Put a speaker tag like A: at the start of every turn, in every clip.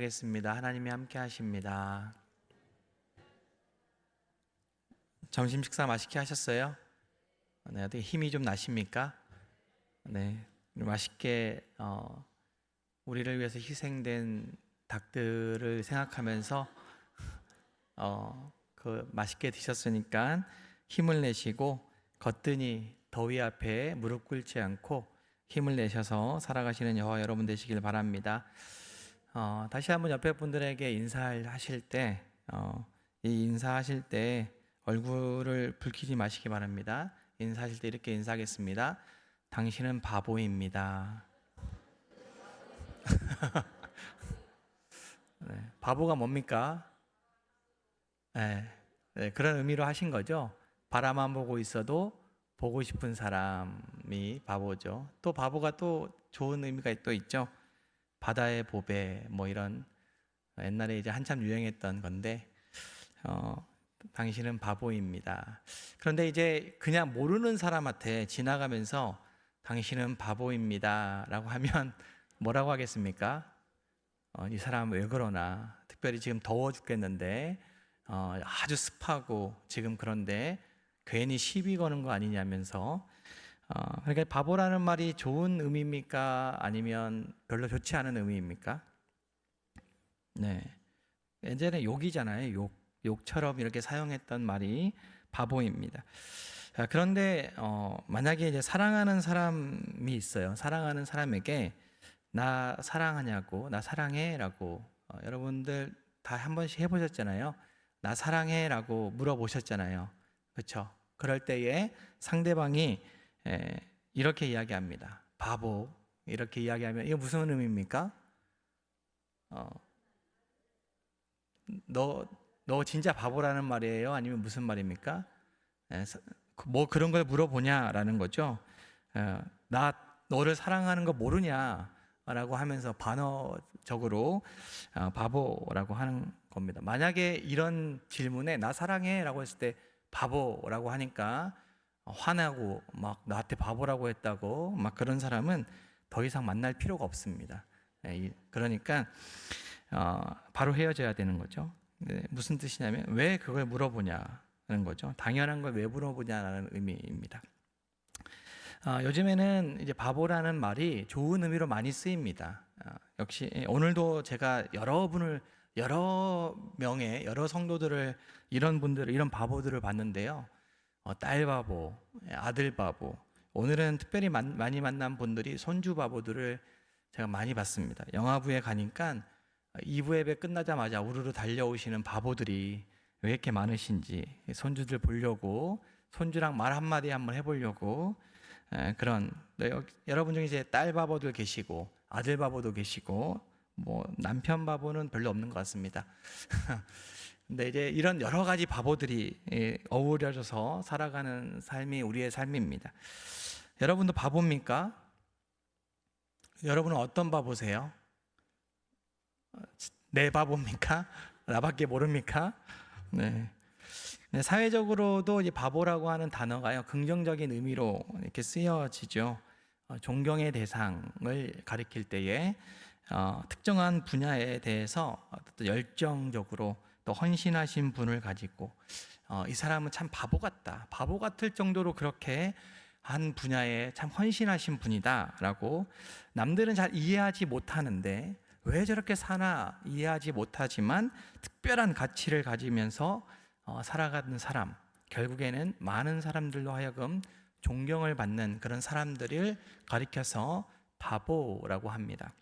A: 하겠습니다. 하나님이 함께 하십니다. 점심 식사 맛있게 하셨어요? 네, 어떻게 힘이 좀 나십니까? 네, 맛있게 어, 우리를 위해서 희생된 닭들을 생각하면서 어, 그 맛있게 드셨으니까 힘을 내시고 거뜬히 더위 앞에 무릎 꿇지 않고 힘을 내셔서 살아가시는 여호와 여러분 되시길 바랍니다. 어, 다시 한번 옆에 분들에게 인사를 하실 때, 어, 이 인사하실 때 얼굴을 붉히지 마시기 바랍니다. 인사하실 때 이렇게 인사하겠습니다. 당신은 바보입니다. 네, 바보가 뭡니까? 네, 네, 그런 의미로 하신 거죠. 바라만 보고 있어도 보고 싶은 사람이 바보죠. 또 바보가 또 좋은 의미가 또 있죠. 바다의 보배 뭐 이런 옛날에 이제 한참 유행했던 건데 어, 당신은 바보입니다. 그런데 이제 그냥 모르는 사람한테 지나가면서 당신은 바보입니다라고 하면 뭐라고 하겠습니까? 어, 이 사람 왜 그러나? 특별히 지금 더워 죽겠는데 어, 아주 습하고 지금 그런데 괜히 시비 거는 거 아니냐면서 어, 그러니까 바보라는 말이 좋은 의미입니까? 아니면 별로 좋지 않은 의미입니까? 네. 예전에 욕이잖아요. 욕. 욕처럼 이렇게 사용했던 말이 바보입니다. 자, 그런데 어, 만약에 이제 사랑하는 사람이 있어요. 사랑하는 사람에게 나 사랑하냐고, 나 사랑해 라고 어, 여러분들 다 한 번씩 해보셨잖아요. 나 사랑해 라고 물어보셨잖아요. 그렇죠? 그럴 때에 상대방이 에, 이렇게 이야기합니다. 바보 이렇게 이야기하면 이거 무슨 의미입니까? 어, 너, 너 진짜 바보라는 말이에요? 아니면 무슨 말입니까? 에, 사- 뭐 그런 걸 물어보냐라는 거죠. 어, 나 너를 사랑하는 거 모르냐? 라고 하면서 반어적으로 어, 바보라고 하는 겁니다. 만약에 이런 질문에 나 사랑해 라고 했을 때 바보라고 하니까 화나고 막 나한테 바보라고 했다고 막 그런 사람은 더 이상 만날 필요가 없습니다. 예, 이- 그러니까 어, 바로 헤어져야 되는 거죠. 네, 무슨 뜻이냐면 왜 그걸 물어보냐는 거죠. 당연한 걸 왜 물어보냐라는 의미입니다. 아, 요즘에는 이제 바보라는 말이 좋은 의미로 많이 쓰입니다. 아, 역시 오늘도 제가 여러분을 여러 명의 여러 성도들을 이런 분들을 이런 바보들을 봤는데요. 어, 딸 바보, 아들 바보. 오늘은 특별히 만- 많이 만난 분들이 손주 바보들을 제가 많이 봤습니다. 영화부에 가니까 2부 예배 끝나자마자 우르르 달려오시는 바보들이 왜 이렇게 많으신지 손주들 보려고 손주랑 말 한마디 한번 해보려고 에, 그런 네, 여- 여러분 중에 이제 딸 바보들 계시고 아들 바보도 계시고 뭐 남편 바보는 별로 없는 것 같습니다. 근데 이제 이런 여러 가지 바보들이 예, 어우러져서 살아가는 삶이 우리의 삶입니다. 여러분도 바보입니까? 여러분은 어떤 바보세요? 내 바보입니까? 나밖에 모릅니까? 네. 네, 사회적으로도 이 바보라고 하는 단어가요 긍정적인 의미로 이렇게 쓰여지죠. 어, 존경의 대상을 가리킬 때에 어, 특정한 분야에 대해서 열정적으로 또 헌신하신 분을 가지고 어, 이 사람은 참 바보 같다. 바보 같을 정도로 그렇게 한 분야에 참 헌신하신 분이다라고 남들은 잘 이해하지 못하는데 왜 저렇게 사나 이해하지 못하지만 특별한 가치를 가지면서 어, 살아가는 사람 결국에는 많은 사람들로 하여금 존경을 받는 그런 사람들을 가리켜서 바보라고 합니다.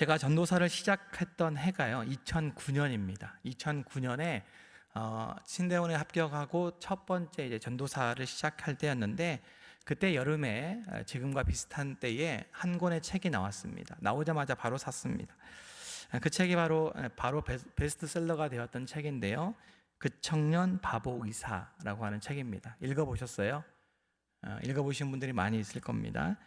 A: 제가 전도사를 시작했던 해가요 2009년입니다. 2009년에 어, 신대원에 합격하고 첫 번째 이제 전도사를 시작할 때였는데 그때 여름에 어, 지금과 비슷한 때에 한 권의 책이 나왔습니다. 나오자마자 바로 샀습니다. 어, 그 책이 바로 에, 바로 베- 베스트셀러가 되었던 책인데요. 그 청년 바보 의사라고 하는 책입니다. 읽어보셨어요? 어, 읽어보신 분들이 많이 있을 겁니다.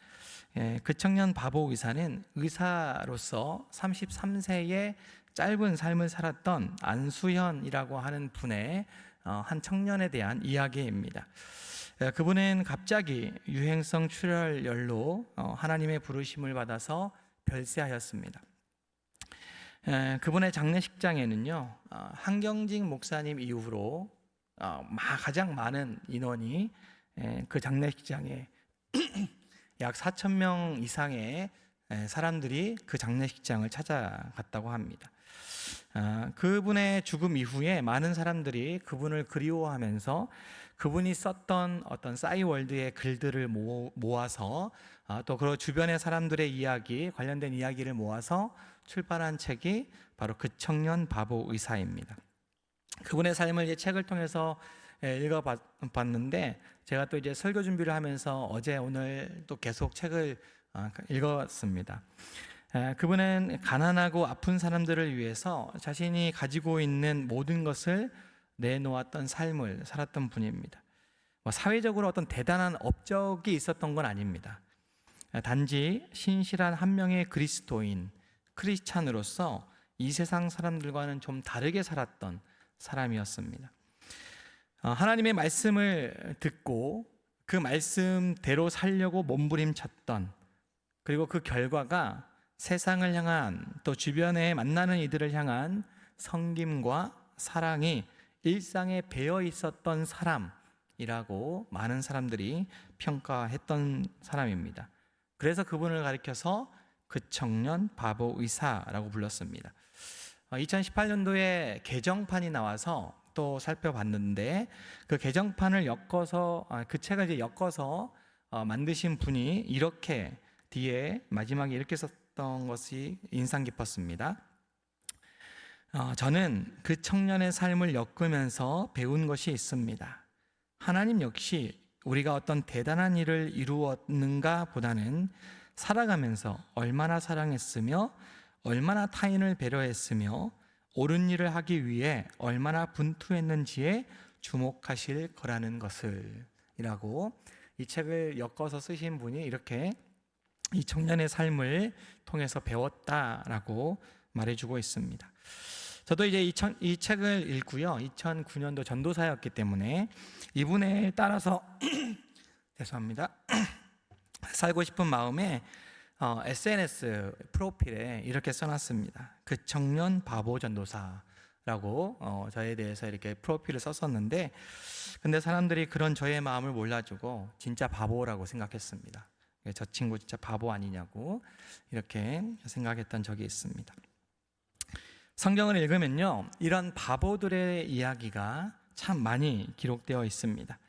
A: 예, 그 청년 바보 의사는 의사로서 33세의 짧은 삶을 살았던 안수현이라고 하는 분의 어, 한 청년에 대한 이야기입니다. 예, 그분은 갑자기 유행성 출혈열로 어, 하나님의 부르심을 받아서 별세하였습니다. 에, 그분의 장례식장에는요 어, 한경직 목사님 이후로 가장 많은 인원이 에, 그 장례식장에 약 4천 명 이상의 에, 사람들이 그 장례식장을 찾아갔다고 합니다. 아, 그분의 죽음 이후에 많은 사람들이 그분을 그리워하면서 그분이 썼던 어떤 싸이월드의 글들을 모, 모아서 아, 또그 주변의 사람들의 이야기 관련된 이야기를 모아서 출판한 책이 바로 그 청년 바보 의사입니다. 그분의 삶을 이제 책을 통해서 예, 읽어봤는데 제가 또 이제 설교 준비를 하면서 어제 오늘 또 계속 책을 아, 읽었습니다. 에, 그분은 가난하고 아픈 사람들을 위해서 자신이 가지고 있는 모든 것을 내놓았던 삶을 살았던 분입니다. 뭐 사회적으로 어떤 대단한 업적이 있었던 건 아닙니다. 에, 단지 신실한 한 명의 그리스도인 크리스찬으로서 이 세상 사람들과는 좀 다르게 살았던 사람이었습니다. 어, 하나님의 말씀을 듣고 그 말씀대로 살려고 몸부림쳤던 그리고 그 결과가 세상을 향한 또 주변에 만나는 이들을 향한 성김과 사랑이 일상에 배어 있었던 사람이라고 많은 사람들이 평가했던 사람입니다. 그래서 그분을 가리켜서 그 청년 바보 의사라고 불렀습니다. 2018년도에 개정판이 나와서 또 살펴봤는데 그 개정판을 엮어서 아, 그 책을 이제 엮어서 어, 만드신 분이 이렇게 뒤에 마지막에 이렇게 썼던 것이 인상 깊었습니다. 어, 저는 그 청년의 삶을 엮으면서 배운 것이 있습니다. 하나님 역시 우리가 어떤 대단한 일을 이루었는가 보다는 살아가면서 얼마나 사랑했으며 얼마나 타인을 배려했으며 옳은 일을 하기 위해 얼마나 분투했는지에 주목하실 거라는 것을 이라고 이 책을 엮어서 쓰신 분이 이렇게 이 청년의 삶을 통해서 배웠다라고 말해주고 있습니다. 저도 이제 이, 청, 이 책을 읽고요. 2009년도 전도사였기 때문에 이분에 따라서 죄송합니다. 살고 싶은 마음에 어, SNS 프로필에 이렇게 써놨습니다. 그 청년 바보 전도사라고 어, 저에 대해서 이렇게 프로필을 썼었는데, 근데 사람들이 그런 저의 마음을 몰라주고 진짜 바보라고 생각했습니다. 저 친구 진짜 바보 아니냐고 이렇게 생각했던 적이 있습니다. 성경을 읽으면요, 이런 바보들의 이야기가 참 많이 기록되어 있습니다.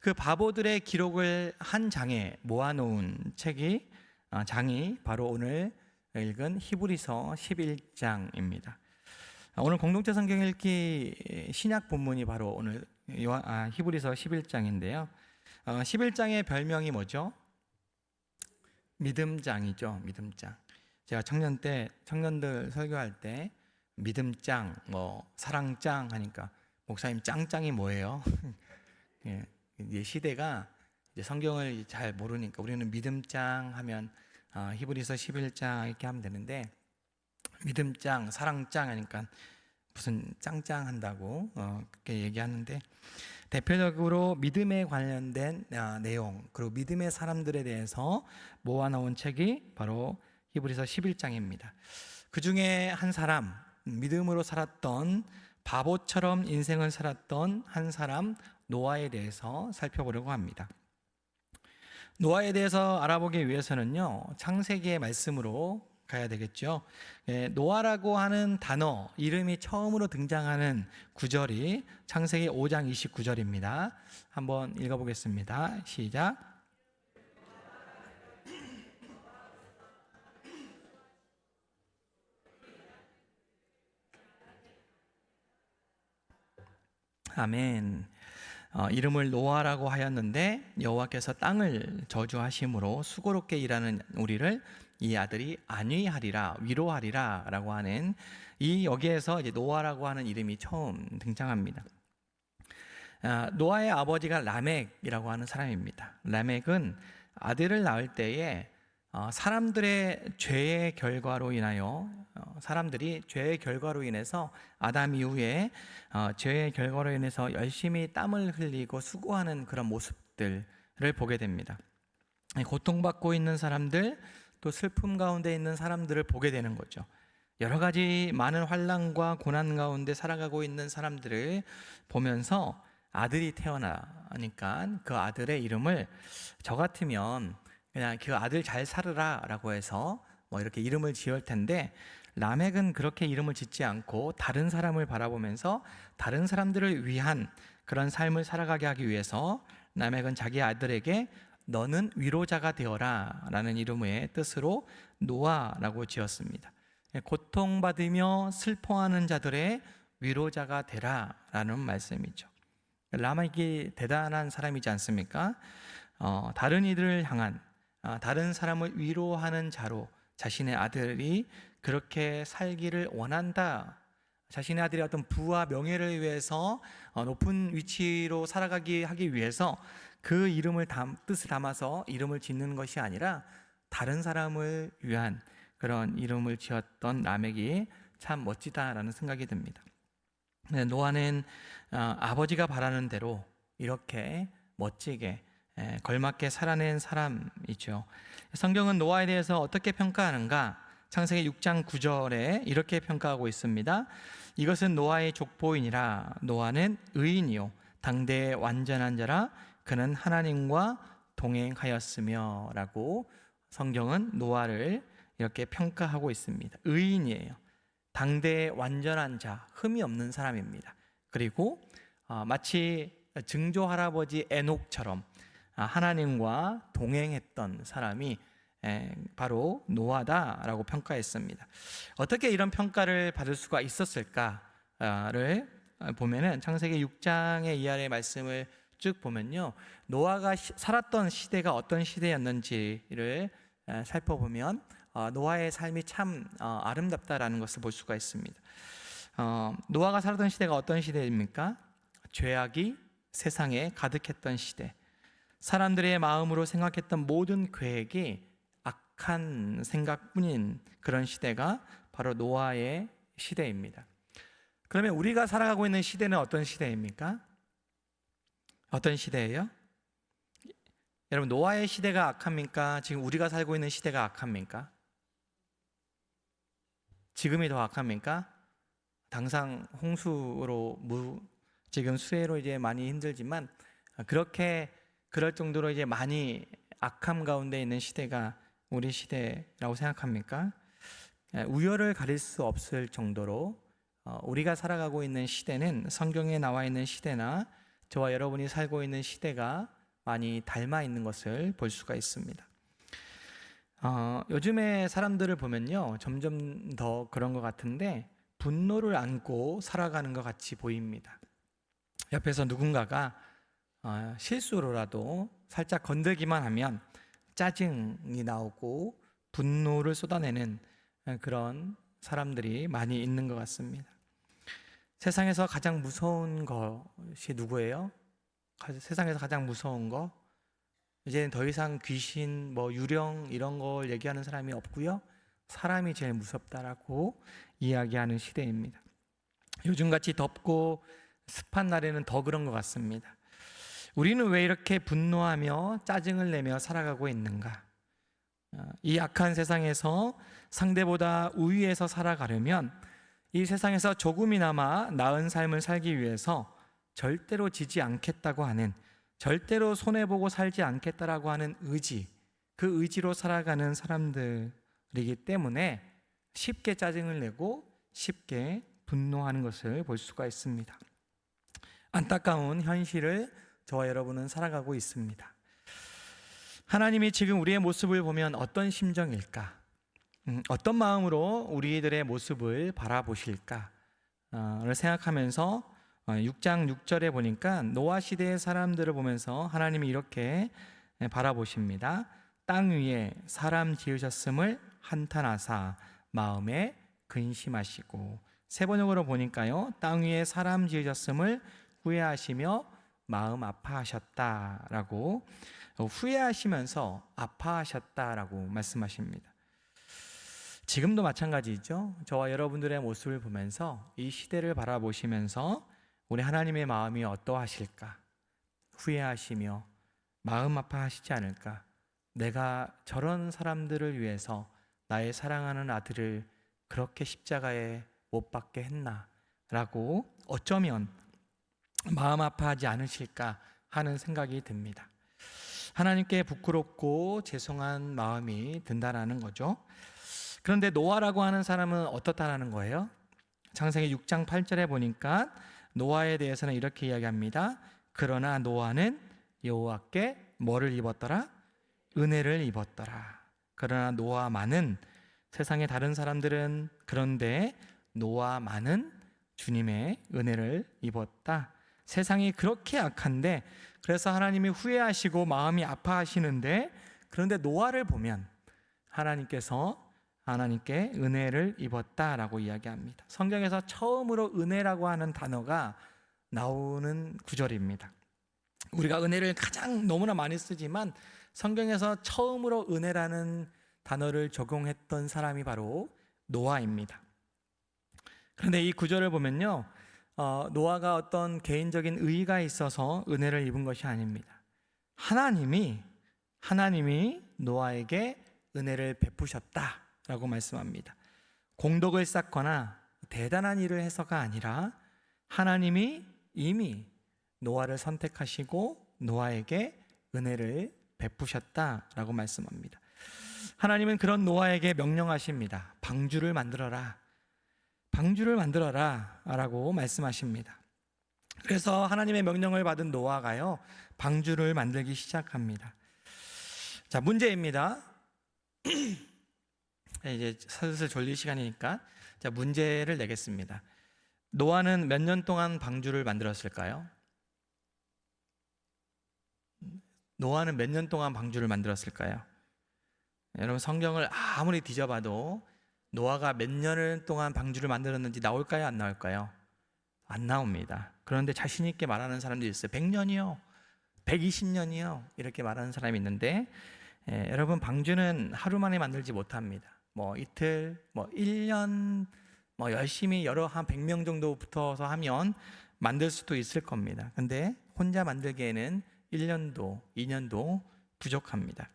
A: 그 바보들의 기록을 한 장에 모아놓은 책이 아, 장이 바로 오늘 읽은 히브리서 11장입니다. 오늘 공동체 성경 읽기 신약 본문이 바로 오늘 아, 히브리서 11장인데요. 어, 11장의 별명이 뭐죠? 믿음장이죠. 믿음장. 제가 청년 때 청년들 설교할 때 믿음장, 뭐 사랑장 하니까 목사님 짱짱이 뭐예요? 예, 시대가 성경을 잘 모르니까 우리는 믿음장 하면 아, 히브리서 11장 이렇게 하면 되는데 믿음장, 사랑장 하니까 무슨 짱짱 한다고 어, 그렇게 얘기하는데 대표적으로 믿음에 관련된 아, 내용 그리고 믿음의 사람들에 대해서 모아놓은 책이 바로 히브리서 11장입니다. 그 중에 한 사람 믿음으로 살았던 바보처럼 인생을 살았던 한 사람 노아에 대해서 살펴보려고 합니다. 노아에 대해서 알아보기 위해서는요 창세기의 말씀으로 가야 되겠죠. 예, 노아라고 하는 단어 이름이 처음으로 등장하는 구절이 창세기 5장 29절입니다. 한번 읽어보겠습니다. 시작. 아멘. 어, 이름을 노아라고 하였는데 여호와께서 땅을 저주하심으로 수고롭게 일하는 우리를 이 아들이 안위하리라 위로하리라라고 하는 이 여기에서 이제 노아라고 하는 이름이 처음 등장합니다. 아, 노아의 아버지가 라멕이라고 하는 사람입니다. 라멕은 아들을 낳을 때에 어, 사람들의 죄의 결과로 인하여 어, 사람들이 죄의 결과로 인해서 아담 이후에 어, 죄의 결과로 인해서 열심히 땀을 흘리고 수고하는 그런 모습들을 보게 됩니다. 고통받고 있는 사람들 또 슬픔 가운데 있는 사람들을 보게 되는 거죠. 여러 가지 많은 환란과 고난 가운데 살아가고 있는 사람들을 보면서 아들이 태어나니까 그 아들의 이름을 저 같으면 그냥 그 아들 잘 살으라라고 해서 뭐 이렇게 이름을 지을 텐데 라멕은 그렇게 이름을 짓지 않고 다른 사람을 바라보면서 다른 사람들을 위한 그런 삶을 살아가게 하기 위해서 라멕은 자기 아들에게 너는 위로자가 되어라 라는 이름의 뜻으로 노아라고 지었습니다. 고통받으며 슬퍼하는 자들의 위로자가 되라 라는 말씀이죠. 라멕이 대단한 사람이지 않습니까? 어, 다른 이들을 향한 아, 다른 사람을 위로하는 자로 자신의 아들이 그렇게 살기를 원한다. 자신의 아들이 어떤 부와 명예를 위해서 어, 높은 위치로 살아가기 하기 위해서 그 이름을 담, 뜻을 담아서 이름을 짓는 것이 아니라 다른 사람을 위한 그런 이름을 지었던 라멕이 참 멋지다라는 생각이 듭니다. 네, 노아는 어, 아버지가 바라는 대로 이렇게 멋지게 에, 걸맞게 살아낸 사람이죠. 성경은 노아에 대해서 어떻게 평가하는가? 창세기 6장 9절에 이렇게 평가하고 있습니다. 이것은 노아의 족보이니라 노아는 의인이요 당대의 완전한 자라 그는 하나님과 동행하였으며라고 성경은 노아를 이렇게 평가하고 있습니다. 의인이에요. 당대의 완전한 자, 흠이 없는 사람입니다. 그리고 어, 마치 증조 할아버지 에녹처럼 아, 하나님과 동행했던 사람이 에, 바로 노아다라고 평가했습니다. 어떻게 이런 평가를 받을 수가 있었을까를 보면은 창세기 6장의 이 아래 말씀을 쭉 보면요. 노아가 시- 살았던 시대가 어떤 시대였는지를 에, 살펴보면 어, 노아의 삶이 참 어, 아름답다라는 것을 볼 수가 있습니다. 어, 노아가 살았던 시대가 어떤 시대입니까? 죄악이 세상에 가득했던 시대. 사람들의 마음으로 생각했던 모든 계획이 악한 생각뿐인 그런 시대가 바로 노아의 시대입니다. 그러면 우리가 살아가고 있는 시대는 어떤 시대입니까? 어떤 시대예요? 여러분 노아의 시대가 악합니까? 지금 우리가 살고 있는 시대가 악합니까? 지금이 더 악합니까? 당상 홍수로 무 지금 수해로 이제 많이 힘들지만 그렇게 그럴 정도로 이제 많이 악함 가운데 있는 시대가 우리 시대라고 생각합니까? 예, 우열을 가릴 수 없을 정도로 어, 우리가 살아가고 있는 시대는 성경에 나와 있는 시대나 저와 여러분이 살고 있는 시대가 많이 닮아 있는 것을 볼 수가 있습니다. 어, 요즘에 사람들을 보면요, 점점 더 그런 것 같은데 분노를 안고 살아가는 것 같이 보입니다. 옆에서 누군가가 어, 실수로라도 살짝 건들기만 하면 짜증이 나오고 분노를 쏟아내는 그런 사람들이 많이 있는 것 같습니다. 세상에서 가장 무서운 것이 누구예요? 가- 세상에서 가장 무서운 거? 이제는 더 이상 귀신, 뭐 유령 이런 걸 얘기하는 사람이 없고요. 사람이 제일 무섭다라고 이야기하는 시대입니다. 요즘같이 덥고 습한 날에는 더 그런 것 같습니다. 우리는 왜 이렇게 분노하며 짜증을 내며 살아가고 있는가? 어, 이 악한 세상에서 상대보다 우위에서 살아가려면 이 세상에서 조금이나마 나은 삶을 살기 위해서 절대로 지지 않겠다고 하는 절대로 손해보고 살지 않겠다라고 하는 의지 그 의지로 살아가는 사람들이기 때문에 쉽게 짜증을 내고 쉽게 분노하는 것을 볼 수가 있습니다. 안타까운 현실을 저와 여러분은 살아가고 있습니다. 하나님이 지금 우리의 모습을 보면 어떤 심정일까? 음, 어떤 마음으로 우리들의 모습을 바라보실까?를 생각하면서 6장 6절에 보니까 노아 시대의 사람들을 보면서 하나님이 이렇게 바라보십니다. 땅 위에 사람 지으셨음을 한탄하사 마음에 근심하시고 세 번역으로 보니까요. 땅 위에 사람 지으셨음을 후회하시며 마음 아파하셨다라고 후회하시면서 아파하셨다라고 말씀하십니다. 지금도 마찬가지죠. 저와 여러분들의 모습을 보면서 이 시대를 바라보시면서 우리 하나님의 마음이 어떠하실까? 후회하시며 마음 아파하시지 않을까? 내가 저런 사람들을 위해서 나의 사랑하는 아들을 그렇게 십자가에 못 박게 했나 라고 어쩌면 마음 아파하지 않으실까 하는 생각이 듭니다. 하나님께 부끄럽고 죄송한 마음이 든다라는 거죠. 그런데 노아라고 하는 사람은 어떻다라는 거예요? 창세기 6장 8절에 보니까 노아에 대해서는 이렇게 이야기합니다. 그러나 노아는 여호와께 뭐를 입었더라? 은혜를 입었더라. 그러나 노아만은 세상의 다른 사람들은 그런데 노아만은 주님의 은혜를 입었다. 세상이 그렇게 악한데 그래서 하나님이 후회하시고 마음이 아파하시는데 그런데 노아를 보면 하나님께서 하나님께 은혜를 입었다라고 이야기합니다. 성경에서 처음으로 은혜라고 하는 단어가 나오는 구절입니다. 우리가 은혜를 가장 너무나 많이 쓰지만 성경에서 처음으로 은혜라는 단어를 적용했던 사람이 바로 노아입니다. 그런데 이 구절을 보면요, 어, 노아가 어떤 개인적인 의의가 있어서 은혜를 입은 것이 아닙니다. 하나님이 하나님이 노아에게 은혜를 베푸셨다라고 말씀합니다. 공덕을 쌓거나 대단한 일을 해서가 아니라 하나님이 이미 노아를 선택하시고 노아에게 은혜를 베푸셨다라고 말씀합니다. 하나님은 그런 노아에게 명령하십니다. 방주를 만들어라. 방주를 만들어라. 라고 말씀하십니다. 그래서 하나님의 명령을 받은 노아가요, 방주를 만들기 시작합니다. 자, 문제입니다. 이제 슬슬 졸릴 시간이니까 자, 문제를 내겠습니다. 노아는 몇 년 동안 방주를 만들었을까요? 노아는 몇 년 동안 방주를 만들었을까요? 여러분 성경을 아무리 뒤져봐도 노아가 몇 년을 동안 방주를 만들었는지 나올까요? 안 나올까요? 안 나옵니다. 그런데 자신 있게 말하는 사람들이 있어요. 100년이요. 120년이요. 이렇게 말하는 사람이 있는데 예, 여러분 방주는 하루 만에 만들지 못합니다. 뭐 이틀, 뭐 1년 뭐 열심히 여러 한 100명 정도 붙어서 하면 만들 수도 있을 겁니다. 근데 혼자 만들기에는 1년도, 2년도 부족합니다.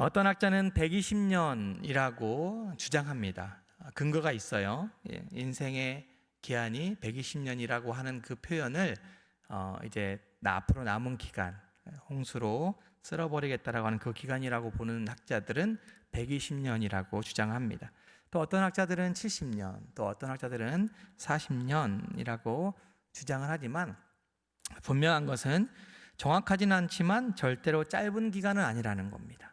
A: 어떤 학자는 120년이라고 주장합니다. 근거가 있어요. 예, 인생의 기한이 120년이라고 하는 그 표현을 어, 이제 나 앞으로 남은 기간 홍수로 쓸어버리겠다라고 하는 그 기간이라고 보는 학자들은 120년이라고 주장합니다. 또 어떤 학자들은 70년, 또 어떤 학자들은 40년이라고 주장을 하지만 분명한 것은 정확하지는 않지만 절대로 짧은 기간은 아니라는 겁니다.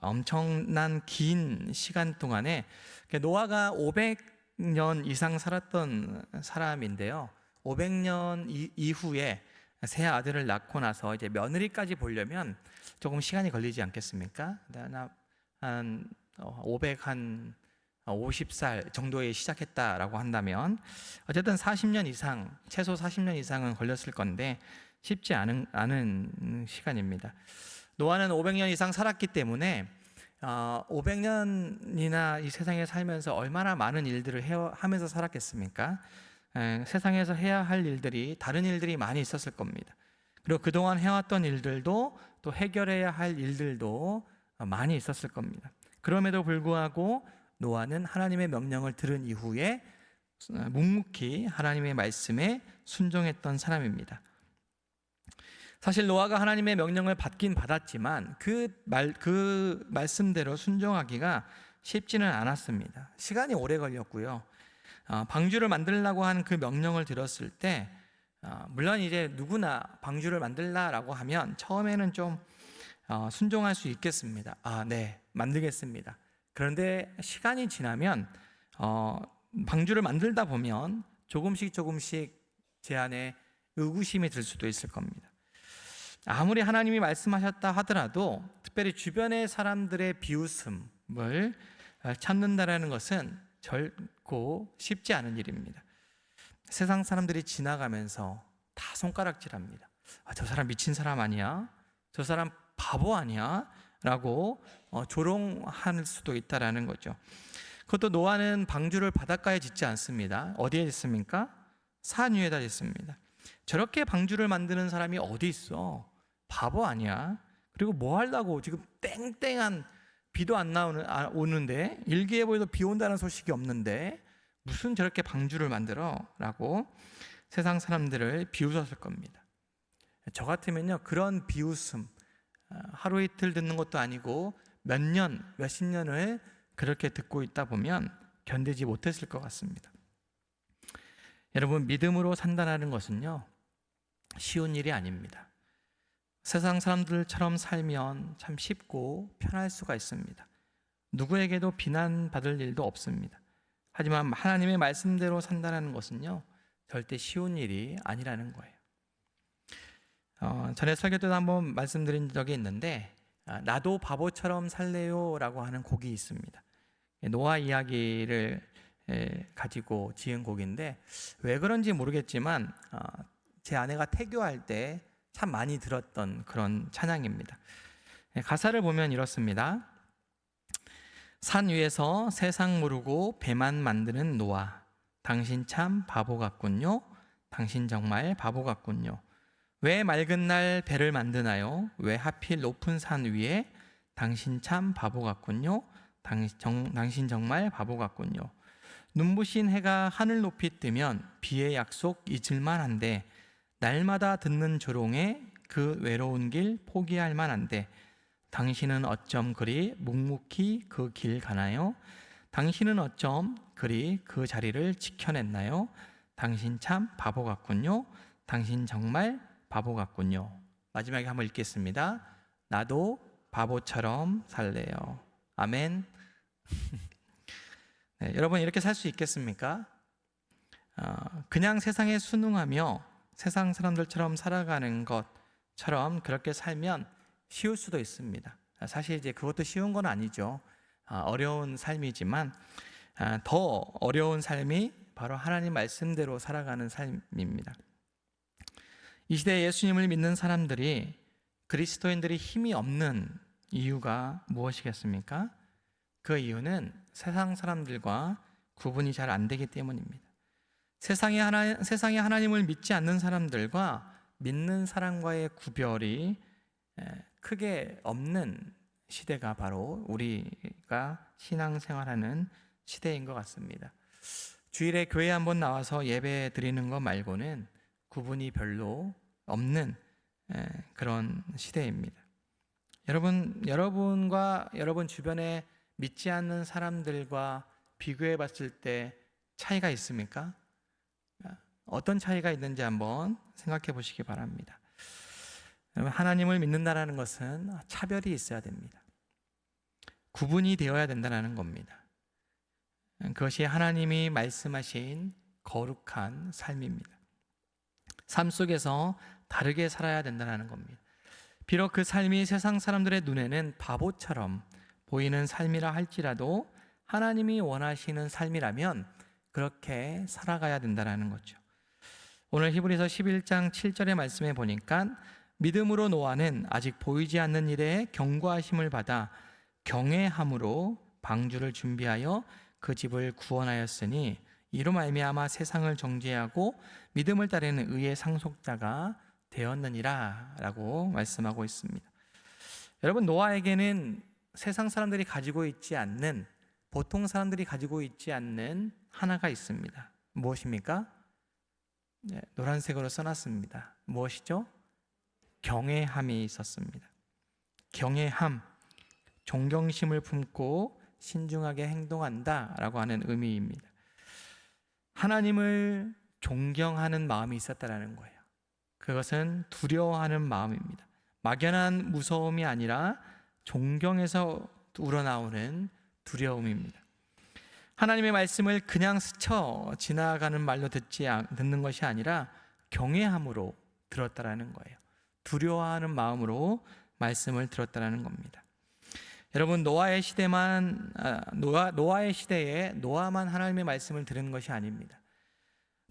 A: 엄청난 긴 시간 동안에 노아가 500년 이상 살았던 사람인데요. 500년 이후에 새 아들을 낳고 나서 이제 며느리까지 보려면 조금 시간이 걸리지 않겠습니까? 한 500 한 50살 정도에 시작했다라고 한다면 어쨌든 40년 이상 최소 40년 이상은 걸렸을 건데 쉽지 않은, 않은 시간입니다. 노아는 500년 이상 살았기 때문에 어, 500년이나 이 세상에 살면서 얼마나 많은 일들을 해, 하면서 살았겠습니까? 에, 세상에서 해야 할 일들이 다른 일들이 많이 있었을 겁니다. 그리고 그동안 해왔던 일들도 또 해결해야 할 일들도 많이 있었을 겁니다. 그럼에도 불구하고 노아는 하나님의 명령을 들은 이후에 묵묵히 하나님의 말씀에 순종했던 사람입니다. 사실 노아가 하나님의 명령을 받긴 받았지만 그 말, 그 말씀대로 순종하기가 쉽지는 않았습니다. 시간이 오래 걸렸고요. 어, 방주를 만들라고 하는 그 명령을 들었을 때, 어, 물론 이제 누구나 방주를 만들라라고 하면 처음에는 좀 어, 순종할 수 있겠습니다. 아, 네, 만들겠습니다. 그런데 시간이 지나면 어, 방주를 만들다 보면 조금씩 조금씩 제 안에 의구심이 들 수도 있을 겁니다. 아무리 하나님이 말씀하셨다 하더라도 특별히 주변의 사람들의 비웃음을 참는다라는 것은 결코 쉽지 않은 일입니다. 세상 사람들이 지나가면서 다 손가락질합니다. 아, 저 사람 미친 사람 아니야? 저 사람 바보 아니야? 라고 어, 조롱할 수도 있다라는 거죠. 그것도 노아는 방주를 바닷가에 짓지 않습니다. 어디에 짓습니까? 산 위에다 짓습니다. 저렇게 방주를 만드는 사람이 어디 있어? 바보 아니야? 그리고 뭐 하려고 지금 땡땡한 비도 안 나오는 아, 오는데 일기예보에도 비 온다는 소식이 없는데 무슨 저렇게 방주를 만들어라고 세상 사람들을 비웃었을 겁니다. 저 같으면요 그런 비웃음 아, 하루 이틀 듣는 것도 아니고 몇 년, 몇십 년을 그렇게 듣고 있다 보면 견디지 못했을 것 같습니다. 여러분 믿음으로 산다는 것은요 쉬운 일이 아닙니다. 세상 사람들처럼 살면 참 쉽고 편할 수가 있습니다. 누구에게도 비난받을 일도 없습니다. 하지만 하나님의 말씀대로 산다는 것은요 절대 쉬운 일이 아니라는 거예요. 어, 전에 설교 때도 한번 말씀드린 적이 있는데 아, 나도 바보처럼 살래요 라고 하는 곡이 있습니다. 노아 이야기를 에, 가지고 지은 곡인데 왜 그런지 모르겠지만 어, 제 아내가 태교할 때 참 많이 들었던 그런 찬양입니다. 예, 가사를 보면 이렇습니다. 산 위에서 세상 모르고 배만 만드는 노아. 당신 참 바보 같군요. 당신 정말 바보 같군요. 왜 맑은 날 배를 만드나요? 왜 하필 높은 산 위에 당신 참 바보 같군요. 당신, 정, 당신 정말 바보 같군요. 눈부신 해가 하늘 높이 뜨면 비의 약속 잊을만 한데 날마다 듣는 조롱에 그 외로운 길 포기할 만한데 당신은 어쩜 그리 묵묵히 그 길 가나요? 당신은 어쩜 그리 그 자리를 지켜냈나요? 당신 참 바보 같군요. 당신 정말 바보 같군요. 마지막에 한번 읽겠습니다. 나도 바보처럼 살래요. 아멘. 네, 여러분 이렇게 살 수 있겠습니까? 어, 그냥 세상에 순응하며 세상 사람들처럼 살아가는 것처럼 그렇게 살면 쉬울 수도 있습니다. 사실 이제 그것도 쉬운 건 아니죠. 아, 어려운 삶이지만 아, 더 어려운 삶이 바로 하나님 말씀대로 살아가는 삶입니다. 이 시대에 예수님을 믿는 사람들이 그리스도인들이 힘이 없는 이유가 무엇이겠습니까? 그 이유는 세상 사람들과 구분이 잘 안 되기 때문입니다. 세상에 하나 세상에 하나님을 믿지 않는 사람들과 믿는 사람과의 구별이 크게 없는 시대가 바로 우리가 신앙생활하는 시대인 것 같습니다. 주일에 교회 한번 나와서 예배 드리는 것 말고는 구분이 별로 없는 그런 시대입니다. 여러분, 여러분과 여러분 주변에 믿지 않는 사람들과 비교해 봤을 때 차이가 있습니까? 어떤 차이가 있는지 한번 생각해 보시기 바랍니다. 하나님을 믿는다라는 것은 차별이 있어야 됩니다. 구분이 되어야 된다는 겁니다. 그것이 하나님이 말씀하신 거룩한 삶입니다. 삶 속에서 다르게 살아야 된다는 겁니다. 비록 그 삶이 세상 사람들의 눈에는 바보처럼 보이는 삶이라 할지라도 하나님이 원하시는 삶이라면 그렇게 살아가야 된다는 거죠. 오늘 히브리서 11장 7절의 말씀에 보니까 믿음으로 노아는 아직 보이지 않는 일에 경고하심을 받아 경외함으로 방주를 준비하여 그 집을 구원하였으니 이로 말미암아 세상을 정죄하고 믿음을 따르는 의의 상속자가 되었느니라라고 말씀하고 있습니다. 여러분 노아에게는 세상 사람들이 가지고 있지 않는 보통 사람들이 가지고 있지 않는 하나가 있습니다. 무엇입니까? 네, 노란색으로 써놨습니다. 무엇이죠? 경외함이 있었습니다. 경외함, 존경심을 품고 신중하게 행동한다 라고 하는 의미입니다. 하나님을 존경하는 마음이 있었다라는 거예요. 그것은 두려워하는 마음입니다. 막연한 무서움이 아니라 존경에서 우러나오는 두려움입니다. 하나님의 말씀을 그냥 스쳐 지나가는 말로 듣지 듣는 것이 아니라 경외함으로 들었다라는 거예요. 두려워하는 마음으로 말씀을 들었다라는 겁니다. 여러분 노아의 시대만 아, 노아 노아의 시대에 노아만 하나님의 말씀을 들은 것이 아닙니다.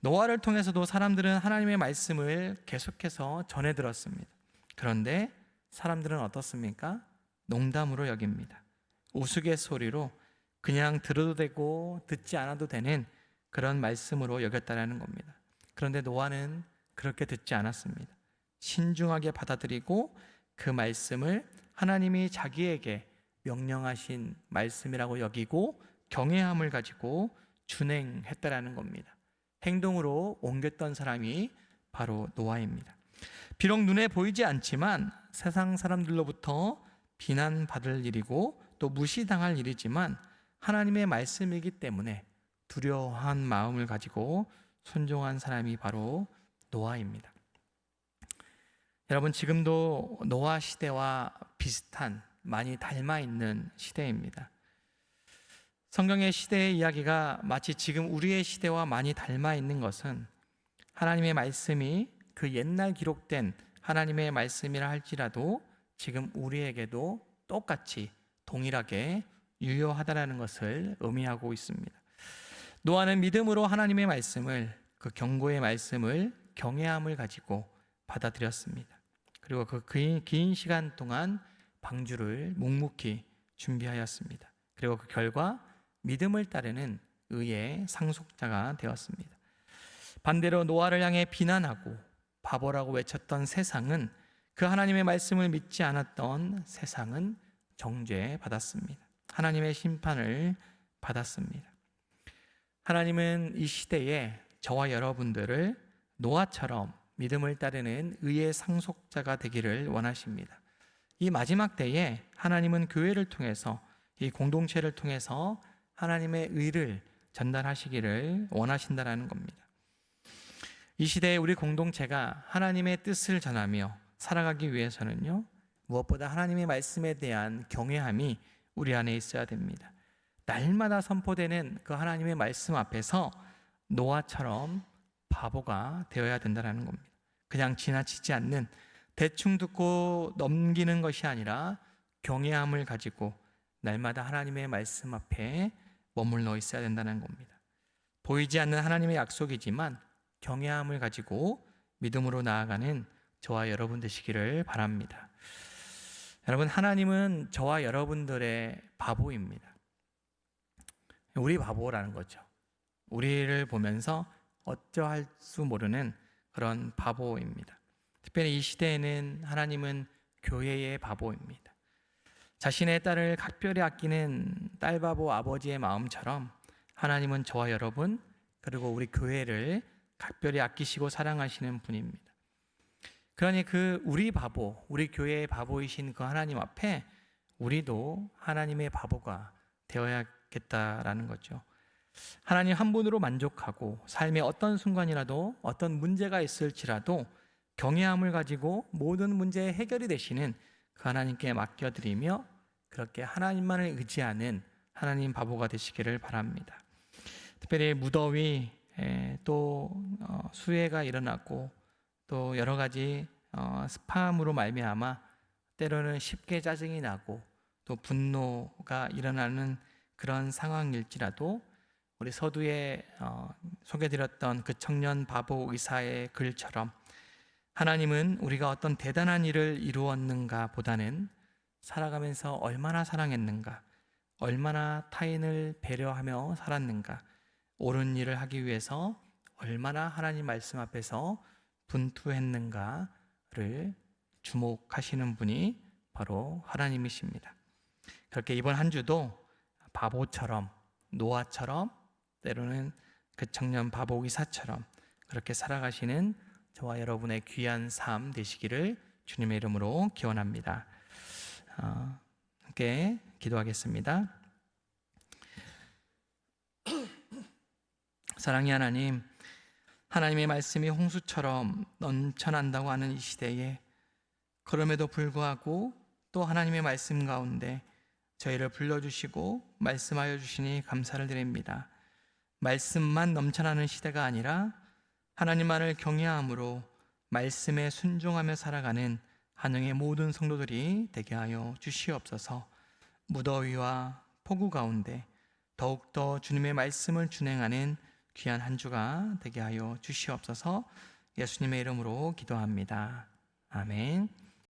A: 노아를 통해서도 사람들은 하나님의 말씀을 계속해서 전해 들었습니다. 그런데 사람들은 어떻습니까? 농담으로 여깁니다. 우스갯소리로 그냥 들어도 되고 듣지 않아도 되는 그런 말씀으로 여겼다라는 겁니다. 그런데 노아는 그렇게 듣지 않았습니다. 신중하게 받아들이고 그 말씀을 하나님이 자기에게 명령하신 말씀이라고 여기고 경외함을 가지고 준행했다라는 겁니다. 행동으로 옮겼던 사람이 바로 노아입니다. 비록 눈에 보이지 않지만 세상 사람들로부터 비난받을 일이고 또 무시당할 일이지만 하나님의 말씀이기 때문에 두려워한 마음을 가지고 순종한 사람이 바로 노아입니다. 여러분 지금도 노아 시대와 비슷한 많이 닮아 있는 시대입니다. 성경의 시대의 이야기가 마치 지금 우리의 시대와 많이 닮아 있는 것은 하나님의 말씀이 그 옛날 기록된 하나님의 말씀이라 할지라도 지금 우리에게도 똑같이 동일하게 유효하다라는 것을 의미하고 있습니다. 노아는 믿음으로 하나님의 말씀을 그 경고의 말씀을 경외함을 가지고 받아들였습니다. 그리고 그 긴 시간 동안 방주를 묵묵히 준비하였습니다. 그리고 그 결과 믿음을 따르는 의의 상속자가 되었습니다. 반대로 노아를 향해 비난하고 바보라고 외쳤던 세상은 그 하나님의 말씀을 믿지 않았던 세상은 정죄받았습니다. 하나님의 심판을 받았습니다. 하나님은 이 시대에 저와 여러분들을 노아처럼 믿음을 따르는 의의 상속자가 되기를 원하십니다. 이 마지막 때에 하나님은 교회를 통해서 이 공동체를 통해서 하나님의 의를 전달하시기를 원하신다라는 겁니다. 이 시대에 우리 공동체가 하나님의 뜻을 전하며 살아가기 위해서는요, 무엇보다 하나님의 말씀에 대한 경외함이 우리 안에 있어야 됩니다. 날마다 선포되는 그 하나님의 말씀 앞에서 노아처럼 바보가 되어야 된다는 겁니다. 그냥 지나치지 않는 대충 듣고 넘기는 것이 아니라 경외함을 가지고 날마다 하나님의 말씀 앞에 머물러 있어야 된다는 겁니다. 보이지 않는 하나님의 약속이지만 경외함을 가지고 믿음으로 나아가는 저와 여러분 되시기를 바랍니다. 여러분, 하나님은 저와 여러분들의 바보입니다. 우리 바보라는 거죠. 우리를 보면서 어쩌할 수 모르는 그런 바보입니다. 특별히 이 시대에는 하나님은 교회의 바보입니다. 자신의 딸을 각별히 아끼는 딸바보 아버지의 마음처럼 하나님은 저와 여러분 그리고 우리 교회를 각별히 아끼시고 사랑하시는 분입니다. 그러니 그 우리 바보, 우리 교회의 바보이신 그 하나님 앞에 우리도 하나님의 바보가 되어야겠다라는 거죠. 하나님 한 분으로 만족하고 삶의 어떤 순간이라도 어떤 문제가 있을지라도 경외함을 가지고 모든 문제의 해결이 되시는 그 하나님께 맡겨드리며 그렇게 하나님만을 의지하는 하나님 바보가 되시기를 바랍니다. 특별히 무더위 또 어, 수해가 일어났고 또 여러 가지 어, 스팜으로 말미암아 때로는 쉽게 짜증이 나고 또 분노가 일어나는 그런 상황일지라도 우리 서두에 어, 소개드렸던 그 청년 바보 의사의 글처럼 하나님은 우리가 어떤 대단한 일을 이루었는가 보다는 살아가면서 얼마나 사랑했는가, 얼마나 타인을 배려하며 살았는가, 옳은 일을 하기 위해서 얼마나 하나님 말씀 앞에서 분투했는가를 주목하시는 분이 바로 하나님이십니다. 그렇게 이번 한 주도 바보처럼 노아처럼 때로는 그 청년 바보 의사처럼 그렇게 살아가시는 저와 여러분의 귀한 삶 되시기를 주님의 이름으로 기원합니다. 어, 함께 기도하겠습니다. 사랑의 하나님, 하나님의 말씀이 홍수처럼 넘쳐난다고 하는 이 시대에 그럼에도 불구하고 또 하나님의 말씀 가운데 저희를 불러주시고 말씀하여 주시니 감사를 드립니다. 말씀만 넘쳐나는 시대가 아니라 하나님만을 경외함으로 말씀에 순종하며 살아가는 한영의 모든 성도들이 되게 하여 주시옵소서. 무더위와 폭우 가운데 더욱더 주님의 말씀을 준행하는 귀한 한 주가 되게 하여 주시옵소서. 예수님의 이름으로 기도합니다. 아멘.